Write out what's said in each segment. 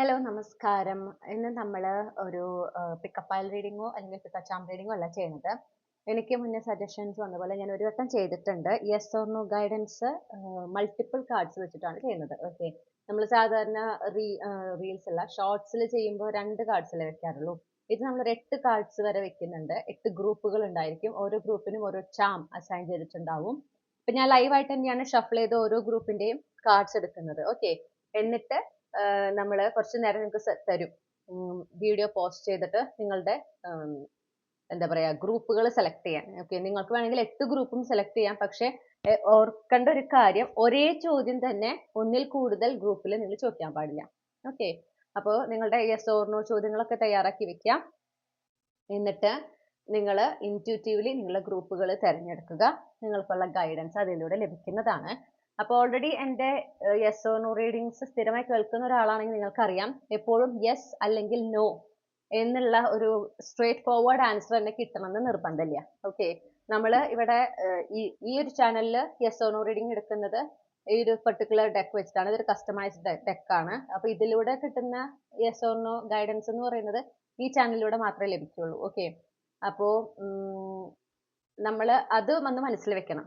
Hello നമസ്കാരം. ഇന്ന് നമ്മൾ ഒരു പിക്കപ്പ് ഫയൽ റീഡിങ്ങോ അല്ലെങ്കിൽ പിക്കച്ചാം റീഡിങ്ങോ അല്ല ചെയ്യുന്നത്. എനിക്ക് മുന്നേ സജഷൻസ് വന്ന പോലെ ഞാൻ ഒരു വട്ടം ചെയ്തിട്ടുണ്ട്. Yes or no guidance multiple cards വെച്ചിട്ടാണ് ചെയ്യുന്നത്. ഓക്കെ നമ്മൾ സാധാരണ റീ റീൽസ് അല്ല ഷോർട്സിൽ ചെയ്യുമ്പോൾ രണ്ട് കാർഡ്സിലേ വെക്കാറുള്ളൂ. ഇത് നമ്മൾ എട്ട് കാർഡ്സ് വരെ വെക്കുന്നുണ്ട്. എട്ട് ഗ്രൂപ്പുകൾ ഉണ്ടായിരിക്കും. ഓരോ ഗ്രൂപ്പിനും ഓരോ ചാം അസൈൻ ചെയ്തിട്ടുണ്ടാവും. ഇപ്പം ഞാൻ ലൈവായിട്ട് തന്നെയാണ് ഷഫിൾ ചെയ്ത് ഓരോ ഗ്രൂപ്പിന്റെയും കാർഡ്സ് എടുക്കുന്നത്. ഓക്കെ എന്നിട്ട് നമ്മൾ കുറച്ച് നേരം നിങ്ങൾക്ക് തരും. വീഡിയോ പോസ്റ്റ് ചെയ്തിട്ട് നിങ്ങളുടെ എന്താ പറയാ ഗ്രൂപ്പുകൾ സെലക്ട് ചെയ്യാൻ. ഓക്കെ നിങ്ങൾക്ക് വേണമെങ്കിൽ എട്ട് ഗ്രൂപ്പും സെലക്ട് ചെയ്യാം. പക്ഷേ ഓർക്കേണ്ട ഒരു കാര്യം ഒരേ ചോദ്യം തന്നെ ഒന്നിൽ കൂടുതൽ ഗ്രൂപ്പിൽ നിങ്ങൾ ചോദിക്കാൻ പാടില്ല. ഓക്കെ അപ്പോൾ നിങ്ങളുടെ യെസ് ഓർ നോ ചോദ്യങ്ങളൊക്കെ തയ്യാറാക്കി വെക്കാം. എന്നിട്ട് നിങ്ങൾ intuitively നിങ്ങളുടെ ഗ്രൂപ്പുകൾ തിരഞ്ഞെടുക്കുക. നിങ്ങൾക്കുള്ള ഗൈഡൻസ് അതിലൂടെ ലഭിക്കുന്നതാണ്. അപ്പോൾ ഓൾറെഡി എന്റെ യെസ് ഓർ നോ റീഡിങ്സ് സ്ഥിരമായി കേൾക്കുന്ന ഒരാളാണെങ്കിൽ നിങ്ങൾക്കറിയാം. എപ്പോഴും യെസ് അല്ലെങ്കിൽ നോ എന്നുള്ള ഒരു സ്ട്രേറ്റ് ഫോർവേഡ് ആൻസർ തന്നെ കിട്ടണമെന്ന് നിർബന്ധമില്ല. ഓക്കെ നമ്മൾ ഇവിടെ ഈ ഈ ഒരു ചാനലിൽ യെസ് ഓർ നോ റീഡിംഗ് എടുക്കുന്നത് ഈ ഒരു പെർട്ടിക്കുലർ ഡെക്ക് വെച്ചിട്ടാണ്. ഇതൊരു കസ്റ്റമൈസ്ഡ് ഡെക്കാണ് അപ്പോൾ ഇതിലൂടെ കിട്ടുന്ന യെസ് ഓർ നോ ഗൈഡൻസ് എന്ന് പറയുന്നത് ഈ ചാനലിലൂടെ മാത്രമേ ലഭിക്കുള്ളൂ. ഓക്കെ അപ്പോൾ നമ്മൾ അത് ഒന്ന് മനസ്സിൽ വെക്കണം.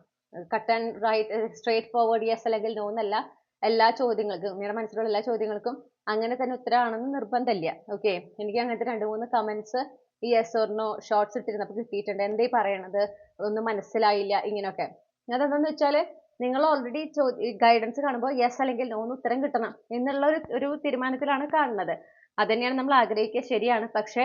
Cut and right straightforward yes അല്ലെങ്കിൽ നോ എന്നല്ല എല്ലാ ചോദ്യങ്ങൾക്കും നിങ്ങളുടെ മനസ്സിലുള്ള എല്ലാ ചോദ്യങ്ങൾക്കും അങ്ങനെ തന്നെ ഉത്തരമാണെന്ന് നിർബന്ധമില്ല. ഓക്കെ എനിക്ക് അങ്ങനത്തെ രണ്ട് മൂന്ന് കമന്റ്സ് ഈ യെസ് ഓർ നോ ഷോർട്സ് ഇട്ടിരുന്നപ്പോൾ കിട്ടിയിട്ടുണ്ട്. എന്തേ പറയണത്? ഒന്നും മനസ്സിലായില്ല ഇങ്ങനെയൊക്കെ. അതെന്താന്ന് വെച്ചാൽ നിങ്ങൾ ഓൾറെഡി ഗൈഡൻസ് കാണുമ്പോൾ യെസ് അല്ലെങ്കിൽ നോ എന്ന് ഉത്തരം കിട്ടണം എന്നുള്ള ഒരു ഒരു തീരുമാനത്തിലാണ് കാണുന്നത്. അത് തന്നെയാണ് നമ്മൾ ആഗ്രഹിക്കുക ശരിയാണ്. പക്ഷേ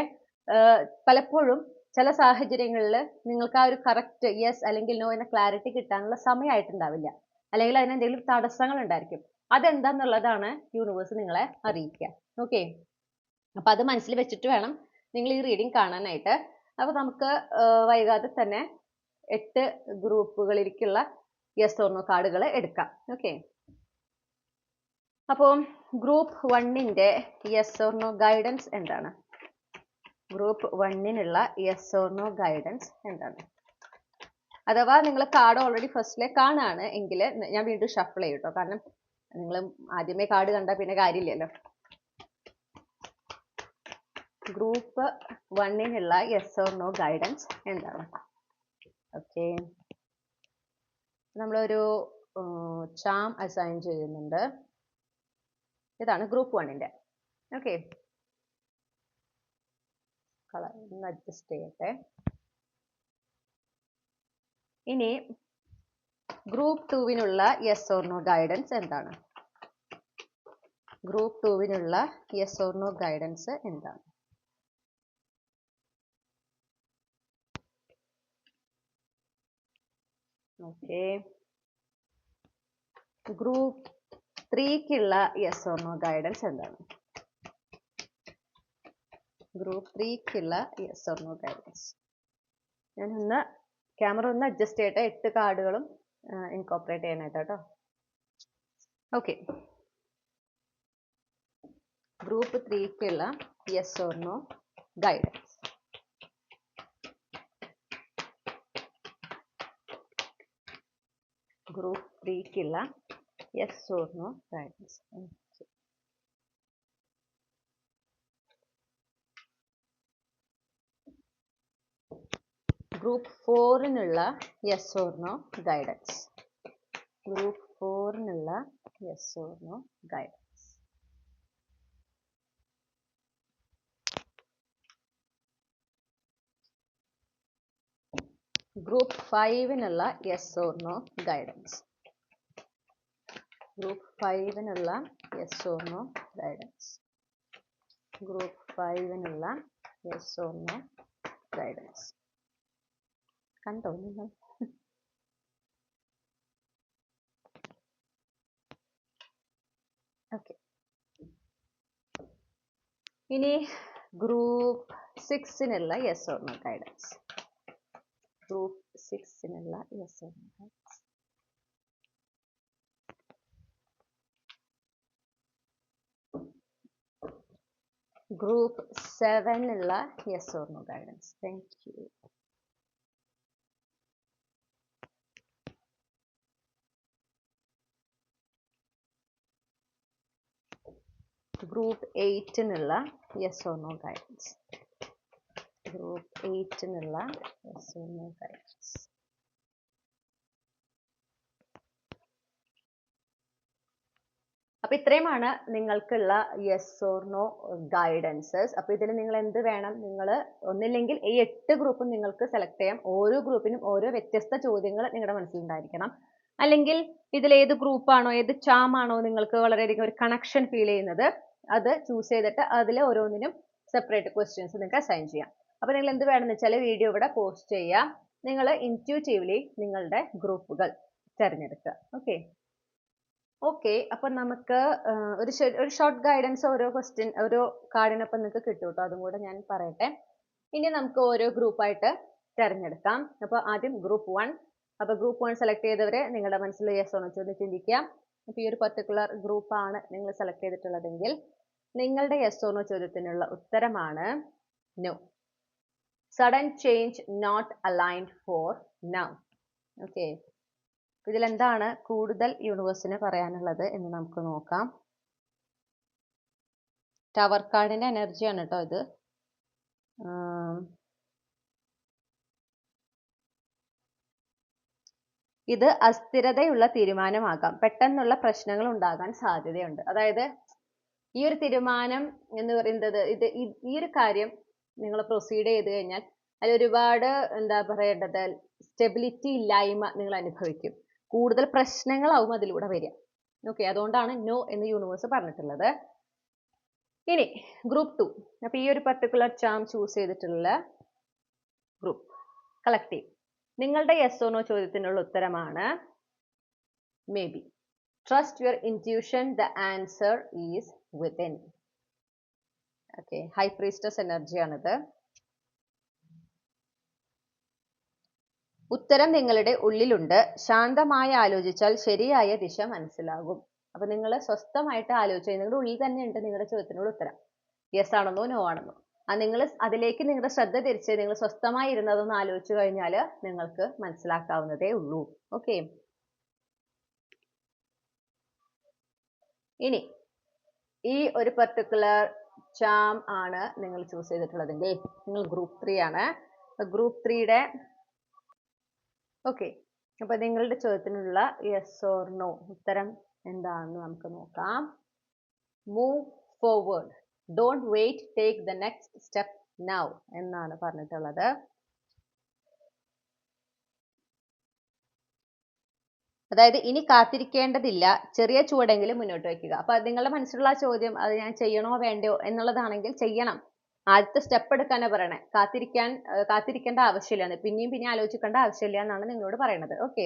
പലപ്പോഴും ചില സാഹചര്യങ്ങളിൽ നിങ്ങൾക്ക് ആ ഒരു കറക്റ്റ് യെസ് അല്ലെങ്കിൽ നോ എന്ന ക്ലാരിറ്റി കിട്ടാനുള്ള സമയമായിട്ടുണ്ടാവില്ല അല്ലെങ്കിൽ അതിനെന്തെങ്കിലും തടസ്സങ്ങൾ ഉണ്ടായിരിക്കും അതെന്താന്നുള്ളതാണ് യൂണിവേഴ്സ് നിങ്ങളെ അറിയിക്കുക. ഓക്കെ അപ്പൊ അത് മനസ്സിൽ വെച്ചിട്ട് വേണം നിങ്ങൾ ഈ റീഡിങ് കാണാനായിട്ട്. അപ്പോൾ നമുക്ക് വൈകാതെ തന്നെ എട്ട് ഗ്രൂപ്പുകളിലേക്കുള്ള യെസ് ഓർണോ കാർഡുകൾ എടുക്കാം. ഓക്കെ അപ്പോൾ ഗ്രൂപ്പ് വണ്ണിന്റെ യെസ് ഓർണോ ഗൈഡൻസ് എന്താണ്? ഗ്രൂപ്പ് വണ്ണിനുള്ള യെസ് ഓർ നോ ഗൈഡൻസ് എന്താണ്? അഥവാ നിങ്ങൾ കാർഡ് ഓൾറെഡി ഫസ്റ്റിലെ കാണാണ് എങ്കിൽ ഞാൻ വീണ്ടും ഷഫിൾ ചെയ്യും കേട്ടോ കാരണം നിങ്ങൾ ആദ്യമേ കാർഡ് കണ്ടാൽ പിന്നെ കാര്യമില്ലല്ലോ. ഗ്രൂപ്പ് വണ്ണിനുള്ള യെസ് ഓർ നോ ഗൈഡൻസ് എന്താണ്? ഓക്കെ നമ്മളൊരു ചാം അസൈൻ ചെയ്യുന്നുണ്ട്. ഇതാണ് ഗ്രൂപ്പ് വണ്ണിന്റെ ഓക്കെ കളർ ഒന്ന് അഡ്ജസ്റ്റ് ചെയ്യട്ടെ. ഇനി ഗ്രൂപ്പ് വിനുള്ള യെസ് ഓർ നോ ഗൈഡൻസ് എന്താണ്? ഗ്രൂപ്പ് വിനുള്ള യെസ് ഓർ നോ ഗൈഡൻസ് എന്താണ്? ഓക്കെ ഗ്രൂപ്പ് ത്രീക്കുള്ള യെസ് ഓർ നോ ഗൈഡൻസ് എന്താണ്? ഗ്രൂപ്പ് ത്രീക്കുള്ള യെസ് ഓർ നോ ഗൈഡൻസ് ഞാൻ ഒന്ന് ക്യാമറ ഒന്ന് അഡ്ജസ്റ്റ് ചെയ്യട്ടെ. എട്ട് കാർഡുകളും ഇൻകോപ്പറേറ്റ് ചെയ്യാനായിട്ട് കേട്ടോ. Okay group ത്രീക്കുള്ള yes or no guidance group ത്രീക്കുള്ള yes or no guidance group ഫോറിനുള്ള yes or no guidance group ഫോറിനുള്ള yes or no guidance group ഫൈവിനുള്ള yes or no guidance group ഫൈവിനുള്ള yes or no guidance group ഫൈവിനുള്ള yes or no guidance കണ്ടോ നിങ്ങൾ okay ഇനി group സിക്സിനുള്ള yes or no guidance group സിക്സിനുള്ള yes or no guidance group സെവനുള്ള yes or no guidance thank you group എയ്റ്റിനുള്ള yes or no guidance group എയ്റ്റിനുള്ള yes or no guidance അപ്പൊ ഇത്രയുമാണ് നിങ്ങൾക്കുള്ള yes or no guidances അപ്പൊ ഇതിൽ നിങ്ങൾ എന്ത് വേണം? നിങ്ങൾ ഒന്നില്ലെങ്കിൽ ഈ എട്ട് ഗ്രൂപ്പും നിങ്ങൾക്ക് സെലക്ട് ചെയ്യാം. ഓരോ ഗ്രൂപ്പിനും ഓരോ വ്യത്യസ്ത ചോദ്യങ്ങൾ നിങ്ങളുടെ മനസ്സിലുണ്ടായിരിക്കണം. അല്ലെങ്കിൽ ഇതിൽ ഏത് ഗ്രൂപ്പാണോ ഏത് ചാം ആണോ നിങ്ങൾക്ക് വളരെയധികം ഒരു കണക്ഷൻ ഫീൽ ചെയ്യുന്നത്? അത് ചൂസ് ചെയ്തിട്ട് അതിൽ ഓരോന്നിനും സെപ്പറേറ്റ് ക്വസ്റ്റ്യൻസ് നിങ്ങൾക്ക് അസൈൻ ചെയ്യാം. അപ്പോൾ നിങ്ങൾ എന്ത് വേണമെന്ന് വെച്ചാൽ വീഡിയോ ഇവിടെ പോസ്റ്റ് ചെയ്യുക. നിങ്ങൾ ഇന്റ്യൂറ്റീവ്ലി നിങ്ങളുടെ ഗ്രൂപ്പുകൾ തിരഞ്ഞെടുക്കുക. ഓക്കെ ഓക്കെ അപ്പം നമുക്ക് ഒരു ഒരു ഷോർട്ട് ഗൈഡൻസ് ഓരോ ക്വസ്റ്റ്യൻ ഓരോ കാർഡിനൊപ്പം നിങ്ങൾക്ക് കിട്ടും കേട്ടോ അതും കൂടെ ഞാൻ പറയട്ടെ. ഇനി നമുക്ക് ഓരോ ഗ്രൂപ്പായിട്ട് തിരഞ്ഞെടുക്കാം. അപ്പോൾ ആദ്യം ഗ്രൂപ്പ് വൺ അപ്പോൾ ഗ്രൂപ്പ് വൺ സെലക്ട് ചെയ്തവരെ നിങ്ങളുടെ മനസ്സിൽ യെസ് ഓണോ ചോദ്യം ചിന്തിക്കാം അപ്പോൾ ഈ ഒരു പർട്ടിക്കുലർ ഗ്രൂപ്പാണ് നിങ്ങൾ സെലക്ട് ചെയ്തിട്ടുള്ളതെങ്കിൽ നിങ്ങളുടെ യെസ് ഓണോ ചോദ്യത്തിനുള്ള ഉത്തരമാണ് no sudden change not aligned for now okay ഇതിൽ എന്താണ് കൂടുതൽ യൂണിവേഴ്സിന് പറയാനുള്ളത് എന്ന് നമുക്ക് നോക്കാം. ടവർ കാർഡിന്റെ എനർജിയാണ് കേട്ടോ ഇത്. ഇത് അസ്ഥിരതയുള്ള തീരുമാനമാകാം. പെട്ടെന്നുള്ള പ്രശ്നങ്ങൾ ഉണ്ടാകാൻ സാധ്യതയുണ്ട്. അതായത് ഈ ഒരു തീരുമാനം എന്ന് പറയുന്നത് ഇത് ഈ- ഒരു കാര്യം നിങ്ങൾ പ്രൊസീഡ് ചെയ്ത് കഴിഞ്ഞാൽ അതിൽ ഒരുപാട് എന്താ പറയേണ്ടത്? സ്റ്റെബിലിറ്റി ഇല്ലായ്മ നിങ്ങൾ അനുഭവിക്കും. കൂടുതൽ പ്രശ്നങ്ങളാവും അതിലൂടെ വരിക. ഓക്കെ അതുകൊണ്ടാണ് നോ എന്ന് യൂണിവേഴ്സ് പറഞ്ഞിട്ടുള്ളത്. ഇനി ഗ്രൂപ്പ് ടു അപ്പൊ ഈ ഒരു പർട്ടിക്കുലർ ചാം ചൂസ് ചെയ്തിട്ടുള്ള ഗ്രൂപ്പ് കളക്റ്റീവ് നിങ്ങളുടെ യെസ് ഓ നോ ചോദ്യത്തിനുള്ള ഉത്തരമാണ് maybe trust your intuition the answer is within okay high priestess എനർജിയാണിത് ഉത്തരം നിങ്ങളുടെ ഉള്ളിലുണ്ട്. ശാന്തമായി ആലോചിച്ചാൽ ശരിയായ ദിശ മനസ്സിലാകും. അപ്പൊ നിങ്ങൾ സ്വസ്ഥമായിട്ട് ആലോചിച്ചു നിങ്ങളുടെ ഉള്ളിൽ തന്നെ ഉണ്ട് നിങ്ങളുടെ ചോദ്യത്തിനുള്ള ഉത്തരം. യെസ് ആണെന്നോ നോ ആണെന്നോ. ആ നിങ്ങൾ അതിലേക്ക് നിങ്ങളുടെ ശ്രദ്ധ തിരിച്ച് നിങ്ങൾ സ്വസ്ഥമായി ഇരുന്നതൊന്ന് ആലോചിച്ചു കഴിഞ്ഞാൽ നിങ്ങൾക്ക് മനസ്സിലാക്കാവുന്നതേ ഉള്ളൂ. ഓക്കെ ഇനി ഈ ഒരു particular ചാം ആണ് നിങ്ങൾ ചൂസ് ചെയ്തിട്ടുള്ളതെങ്കിൽ നിങ്ങൾ ഗ്രൂപ്പ് ത്രീ ആണ്. ഗ്രൂപ്പ് ത്രീയുടെ ഓക്കെ അപ്പൊ നിങ്ങളുടെ ചോദ്യത്തിനുള്ള യെസ് ഓർ നോ ഉത്തരം എന്താണെന്ന് നമുക്ക് നോക്കാം. Move forward don't wait take the next step now എന്നാണ് പറഞ്ഞിട്ടുള്ളത്. അതായത് ഇനി കാത്തിരിക്കേണ്ടതില്ല. ചെറിയ ചുവടെങ്കിലും മുന്നോട്ട് വയ്ക്കുക. അപ്പൊ നിങ്ങളുടെ മനസ്സിലുള്ള ചോദ്യം അത് ഞാൻ ചെയ്യണോ വേണ്ടയോ എന്നുള്ളതാണെങ്കിൽ ചെയ്യണം. ആദ്യത്തെ സ്റ്റെപ്പ് എടുക്കാനാ പറയണേ. കാത്തിരിക്കാൻ കാത്തിരിക്കേണ്ട ആവശ്യമില്ല പിന്നെയും പിന്നെ ആലോചിക്കേണ്ട ആവശ്യമില്ല എന്നാണ് നിങ്ങളോട് പറയണത്. ഓക്കെ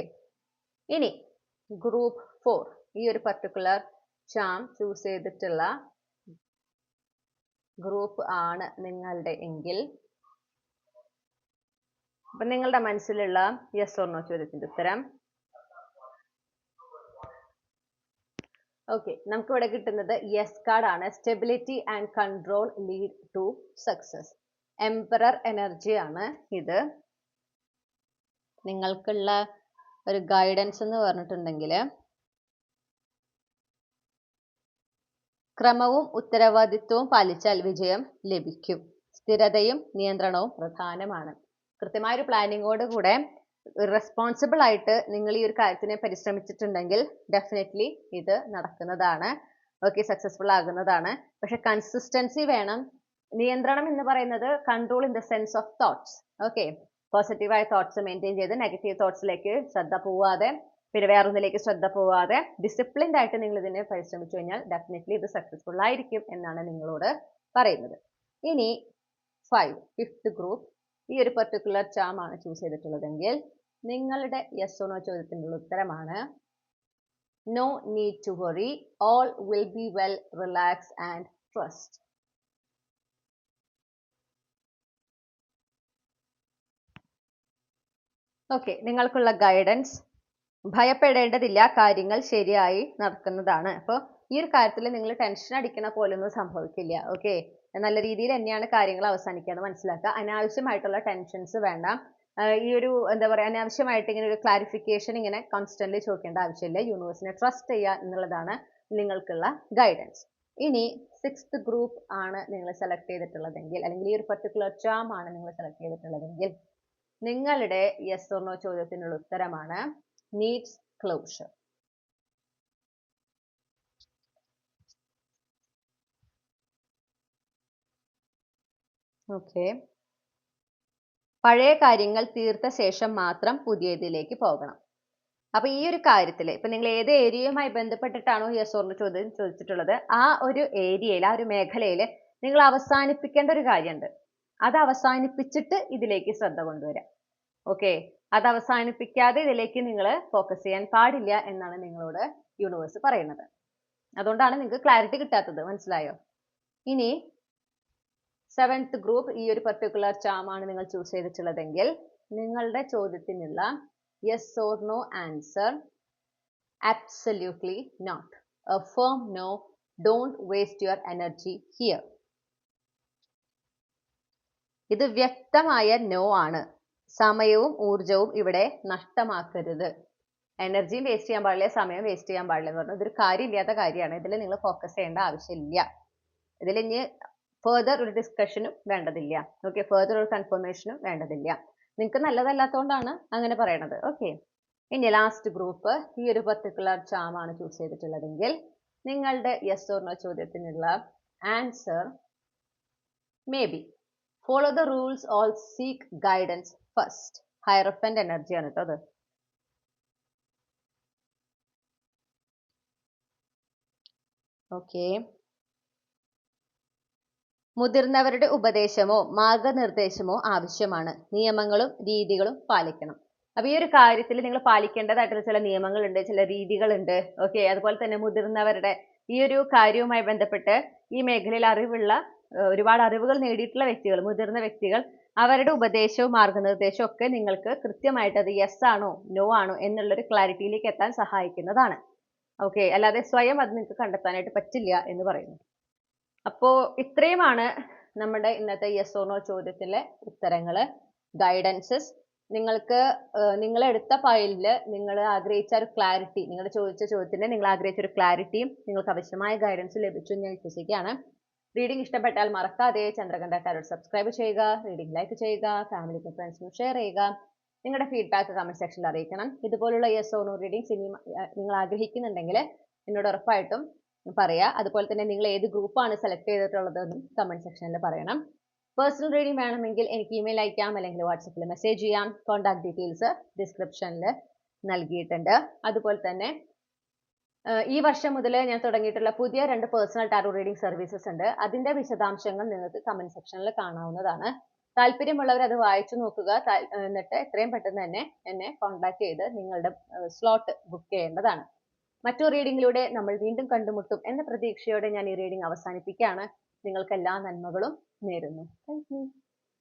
ഇനി ഗ്രൂപ്പ് ഫോർ ഈ ഒരു പർട്ടിക്കുലർ ചാം ചൂസ് ചെയ്തിട്ടുള്ള ഗ്രൂപ്പ് ആണ് നിങ്ങളുടെ എങ്കിൽ. അപ്പൊ നിങ്ങളുടെ മനസ്സിലുള്ള യെസ് ഓർ നോ ചോദ്യത്തിന്റെ ഉത്തരം. ഓക്കെ നമുക്ക് ഇവിടെ കിട്ടുന്നത് യെസ് കാർഡ് ആണ്. Stability and control lead to success emperor energy ആണ് ഇത്. നിങ്ങൾക്കുള്ള ഒരു ഗൈഡൻസ് എന്ന് പറഞ്ഞിട്ടുണ്ടെങ്കിൽ ക്രമവും ഉത്തരവാദിത്വവും പാലിച്ചാൽ വിജയം ലഭിക്കും. സ്ഥിരതയും നിയന്ത്രണവും പ്രധാനമാണ്. കൃത്യമായ ഒരു പ്ലാനിങ്ങോട് കൂടെ റെസ്പോൺസിബിൾ ആയിട്ട് നിങ്ങൾ ഈ ഒരു കാര്യത്തിനെ പരിശ്രമിച്ചിട്ടുണ്ടെങ്കിൽ ഡെഫിനറ്റ്ലി ഇത് നടക്കുന്നതാണ്. ഓക്കെ സക്സസ്ഫുൾ ആകുന്നതാണ്. പക്ഷെ കൺസിസ്റ്റൻസി വേണം. നിയന്ത്രണം എന്ന് പറയുന്നത് control in the sense of thoughts okay പോസിറ്റീവായ തോട്ട്സ് മെയിന്റെയിൻ ചെയ്ത് നെഗറ്റീവ് തോട്ട്സിലേക്ക് ശ്രദ്ധ പോവാതെ പിന്നെ വേറൊന്നിലേക്ക് ശ്രദ്ധ പോവാതെ ഡിസിപ്ലിൻഡ് ആയിട്ട് നിങ്ങൾ ഇതിനെ പരിശ്രമിച്ചു കഴിഞ്ഞാൽ ഡെഫിനറ്റ്ലി ഇത് സക്സസ്ഫുൾ ആയിരിക്കും എന്നാണ് നിങ്ങളോട് പറയുന്നത്. ഇനി ഫൈവ് ഫിഫ്ത്ത് ഗ്രൂപ്പ് ഈ ഒരു പെർട്ടിക്കുലർ ചാം ആണ് ചൂസ് ചെയ്തിട്ടുള്ളതെങ്കിൽ നിങ്ങളുടെ യെസ് ഓണോ ചോദ്യത്തിനുള്ള ഉത്തരമാണ്. No need to worry all will be well relax and trust okay നിങ്ങൾക്കുള്ള ഗൈഡൻസ് ഭയപ്പെടേണ്ടതില്ല. കാര്യങ്ങൾ ശരിയായി നടക്കുന്നതാണ്. അപ്പോൾ ഈ ഒരു കാര്യത്തിൽ നിങ്ങൾ ടെൻഷൻ അടിക്കണ പോലൊന്നും സംഭവിക്കില്ല. ഓക്കെ നല്ല രീതിയിൽ തന്നെയാണ് കാര്യങ്ങൾ അവസാനിക്കുക. എന്ന് മനസ്സിലാക്കുക. അനാവശ്യമായിട്ടുള്ള ടെൻഷൻസ് വേണ്ട. ഈ ഒരു എന്താ പറയുക അനാവശ്യമായിട്ട് ഇങ്ങനെ ഒരു ക്ലാരിഫിക്കേഷൻ ഇങ്ങനെ constantly ചോദിക്കേണ്ട ആവശ്യമില്ല. യൂണിവേഴ്സിനെ ട്രസ്റ്റ് ചെയ്യുക എന്നുള്ളതാണ് നിങ്ങൾക്കുള്ള ഗൈഡൻസ് ഇനി സിക്സ്ത് ഗ്രൂപ്പ് ആണ് നിങ്ങൾ സെലക്ട് ചെയ്തിട്ടുള്ളതെങ്കിൽ അല്ലെങ്കിൽ ഈ ഒരു particular term ആണ് നിങ്ങൾ സെലക്ട് ചെയ്തിട്ടുള്ളതെങ്കിൽ നിങ്ങളുടെ യെസ് ഓർ നോ ചോദ്യത്തിനുള്ള ഉത്തരമാണ് നീഡ്സ് ക്ലോഷർ ഓക്കെ. പഴയ കാര്യങ്ങൾ തീർത്ത ശേഷം മാത്രം പുതിയതിലേക്ക് പോകണം. അപ്പൊ ഈ ഒരു കാര്യത്തിൽ ഇപ്പൊ നിങ്ങൾ ഏത് ഏരിയയുമായി ബന്ധപ്പെട്ടിട്ടാണോ yes or no ചോദ്യം ചോദിച്ചിട്ടുള്ളത് ആ ഒരു ഏരിയയിൽ ആ ഒരു മേഖലയിൽ നിങ്ങൾ അവസാനിപ്പിക്കേണ്ട ഒരു കാര്യമുണ്ട്. അത് അവസാനിപ്പിച്ചിട്ട് ഇതിലേക്ക് ശ്രദ്ധ കൊണ്ടുവരാം. ഓക്കെ? അത് അവസാനിപ്പിക്കാതെ ഇതിലേക്ക് നിങ്ങൾ ഫോക്കസ് ചെയ്യാൻ പാടില്ല എന്നാണ് നിങ്ങളോട് യൂണിവേഴ്സ് പറയുന്നത്. അതുകൊണ്ടാണ് നിങ്ങൾക്ക് ക്ലാരിറ്റി കിട്ടാത്തത്. മനസ്സിലായോ? ഇനി സെവൻത്ത് ഗ്രൂപ്പ് ഈ ഒരു പെർട്ടിക്കുലർ ചാം ആണ് നിങ്ങൾ ചൂസ് ചെയ്തിട്ടുള്ളതെങ്കിൽ നിങ്ങളുടെ ചോദ്യത്തിനുള്ള yes or no answer absolutely not a firm no don't waste your energy here ഇത് വ്യക്തമായ നോ ആണ്. സമയവും ഊർജവും ഇവിടെ നഷ്ടമാക്കരുത്. എനർജിയും വേസ്റ്റ് ചെയ്യാൻ പാടില്ല സമയം വേസ്റ്റ് ചെയ്യാൻ പാടില്ല എന്ന് പറഞ്ഞു ഇതൊരു കാര്യമില്ലാത്ത കാര്യമാണ്. ഇതിൽ നിങ്ങൾ ഫോക്കസ് ചെയ്യേണ്ട ആവശ്യമില്ല. ഇതിൽ ഇനി ഫെർദർ ഒരു ഡിസ്കഷനും വേണ്ടതില്ല. ഓക്കെ ഫെർദർ ഒരു കൺഫർമേഷനും വേണ്ടതില്ല. നിങ്ങൾക്ക് നല്ലതല്ലാത്തതുകൊണ്ടാണ് അങ്ങനെ പറയണത്. ഓക്കെ ഇനി ലാസ്റ്റ് ഗ്രൂപ്പ് ഈ ഒരു പർട്ടിക്കുലർ ചാമാണ് ചൂസ് ചെയ്തിട്ടുള്ളതെങ്കിൽ നിങ്ങളുടെ യെസ് ഓർ നോ ചോദ്യത്തിനുള്ള answer maybe follow the rules or seek guidance first hierophant എനർജിയാണ് കേട്ടോ അത്. ഓക്കെ മുതിർന്നവരുടെ ഉപദേശമോ മാർഗനിർദ്ദേശമോ ആവശ്യമാണ്. നിയമങ്ങളും രീതികളും പാലിക്കണം. അപ്പൊ ഈ ഒരു കാര്യത്തിൽ നിങ്ങൾ പാലിക്കേണ്ടതായിട്ടുള്ള ചില നിയമങ്ങളുണ്ട് ചില രീതികളുണ്ട്. ഓക്കെ? അതുപോലെ തന്നെ മുതിർന്നവരുടെ ഈ ഒരു കാര്യവുമായി ബന്ധപ്പെട്ട് ഈ മേഖലയിൽ അറിവുള്ള ഒരുപാട് അറിവുകൾ നേടിയിട്ടുള്ള വ്യക്തികൾ മുതിർന്ന വ്യക്തികൾ അവരുടെ ഉപദേശവും മാർഗനിർദ്ദേശവും ഒക്കെ നിങ്ങൾക്ക് കൃത്യമായിട്ട് അത് യെസ് ആണോ നോ ആണോ എന്നുള്ളൊരു ക്ലാരിറ്റിയിലേക്ക് എത്താൻ സഹായിക്കുന്നതാണ്. ഓക്കെ? അല്ലാതെ സ്വയം അത് നിങ്ങൾക്ക് കണ്ടെത്താനായിട്ട് പറ്റില്ല എന്ന് പറയുന്നു. അപ്പോ ഇത്രയുമാണ് നമ്മുടെ ഇന്നത്തെ യെസ് ഓർ നോ ചോദ്യത്തിലെ ഉത്തരങ്ങൾ ഗൈഡൻസസ് നിങ്ങൾക്ക് നിങ്ങൾ എടുത്ത ഫയലിൽ നിങ്ങൾ ആഗ്രഹിച്ച ഒരു ക്ലാരിറ്റി നിങ്ങൾ ചോദിച്ച ചോദ്യത്തിന് നിങ്ങൾ ആഗ്രഹിച്ച ഒരു ക്ലാരിറ്റിയും നിങ്ങൾക്ക് ആവശ്യമായ ഗൈഡൻസ് ലഭിച്ചു എന്ന് ഞാൻ വിശ്വസിക്കുകയാണ്. റീഡിംഗ് ഇഷ്ടപ്പെട്ടാൽ മറക്കാതെ ചന്ദ്രകണ്ഠ ടാരോട്ട് സബ്സ്ക്രൈബ് ചെയ്യുക റീഡിംഗ് ലൈക്ക് ചെയ്യുക ഫാമിലിക്കും ഫ്രണ്ട്സിനും ഷെയർ ചെയ്യുക നിങ്ങളുടെ ഫീഡ്ബാക്ക് കമന്റ് സെക്ഷനിൽ അറിയിക്കണം. ഇതുപോലുള്ള യെസ് ഓർ നോ റീഡിങ്സ് ഇനി നിങ്ങൾ ആഗ്രഹിക്കുന്നുണ്ടെങ്കിൽ എന്നോട് ഉറപ്പായിട്ടും പറയുക അതുപോലെ തന്നെ നിങ്ങൾ ഏത് ഗ്രൂപ്പാണ് സെലക്ട് ചെയ്തിട്ടുള്ളതെന്നും കമന്റ് സെക്ഷനിൽ പറയണം. പേഴ്സണൽ റീഡിംഗ് വേണമെങ്കിൽ എനിക്ക് ഇമെയിൽ അയക്കാം അല്ലെങ്കിൽ വാട്സപ്പിൽ മെസ്സേജ് ചെയ്യാം. കോൺടാക്ട് ഡീറ്റെയിൽസ് ഡിസ്ക്രിപ്ഷനിൽ നൽകിയിട്ടുണ്ട്. അതുപോലെ തന്നെ ഈ വർഷം മുതൽ ഞാൻ തുടങ്ങിയിട്ടുള്ള പുതിയ രണ്ട് പേഴ്സണൽ ടാരോ റീഡിംഗ് സർവീസസ് ഉണ്ട്. അതിന്റെ വിശദാംശങ്ങൾ നിങ്ങൾക്ക് കമന്റ് സെക്ഷനിൽ കാണാവുന്നതാണ്. താല്പര്യമുള്ളവർ അത് വായിച്ചു നോക്കുക. എന്നിട്ട് എത്രയും പെട്ടെന്ന് തന്നെ എന്നെ കോൺടാക്ട് ചെയ്ത് നിങ്ങളുടെ സ്ലോട്ട് ബുക്ക് ചെയ്യേണ്ടതാണ്. മറ്റു റീഡിങ്ങിലൂടെ നമ്മൾ വീണ്ടും കണ്ടുമുട്ടും എന്ന പ്രതീക്ഷയോടെ ഞാൻ ഈ റീഡിംഗ് അവസാനിപ്പിക്കുകയാണ്. നിങ്ങൾക്ക് എല്ലാ നന്മകളും നേരുന്നു. താങ്ക്